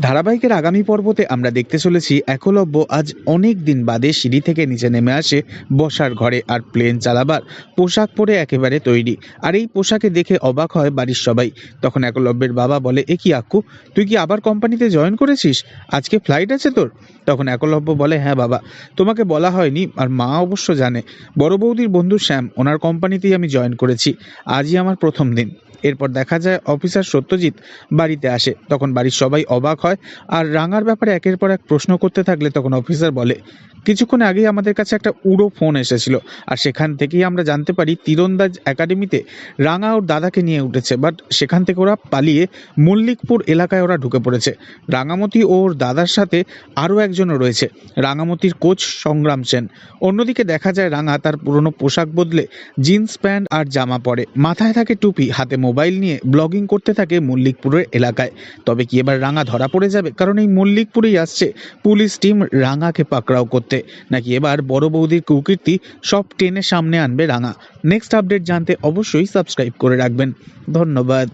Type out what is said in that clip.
ধারাবাহিকের আগামী পর্বতে আমরা দেখতে চলেছি একলব্য আজ অনেক দিন বাদে সিঁড়ি থেকে নিচে নেমে আসে বসার ঘরে আর প্লেন চালাবার পোশাক পরে একেবারে তৈরি। আর এই পোশাকে দেখে অবাক হয় বাড়ির সবাই। তখন একলব্যের বাবা বলে, এ কি আক্কু, তুই কি আবার কোম্পানিতে জয়েন করেছিস? আজকে ফ্লাইট আছে তোর? তখন একলব্য বলে হ্যাঁ বাবা, তোমাকে বলা হয়নি, আর মা অবশ্য জানে। বড় বৌদির বন্ধু শ্যাম, ওনার কোম্পানিতেই আমি জয়েন করেছি। আজই আমার প্রথম দিন। এরপর দেখা যায় অফিসার সত্যজিৎ বাড়িতে আসে। তখন বাড়ির সবাই অবাক হয় আর রাঙার ব্যাপারে একের পর এক প্রশ্ন করতে থাকলে তখন অফিসার বলে কিছুক্ষণ আগেই আমাদের কাছে একটা উড়ো ফোন এসেছিল, আর সেখান থেকেই আমরা জানতে পারি তীরন্দাজ একাডেমিতে রাঙা ওর দাদাকে নিয়ে উঠেছে বাট সেখান থেকে ওরা পালিয়ে মল্লিকপুর এলাকায় ওরা ঢুকে পড়েছে। রাঙামতি ও ওর দাদার সাথে আরও একজনও রয়েছে, রাঙামতির কোচ সংগ্রাম সেন। অন্যদিকে দেখা যায় রাঙা তার পুরনো পোশাক বদলে জিন্স প্যান্ট আর জামা পরে। মাথায় থাকে টুপি, হাতে মোবাইল নিয়ে ব্লগিং করতে থাকে মল্লিকপুরের এলাকায়। তবে কি এবার রাঙা ধরা পড়ে যাবে? কারণ এই মল্লিকপুরেই আসছে পুলিশ টিম রাঙাকে পাকড়াও করতে। নাকি এবার বড় বৌদির কুকীর্তি সব টেনে সামনে আনবে রাঙা। নেক্সট আপডেট জানতে অবশ্যই সাবস্ক্রাইব করে রাখবেন। ধন্যবাদ।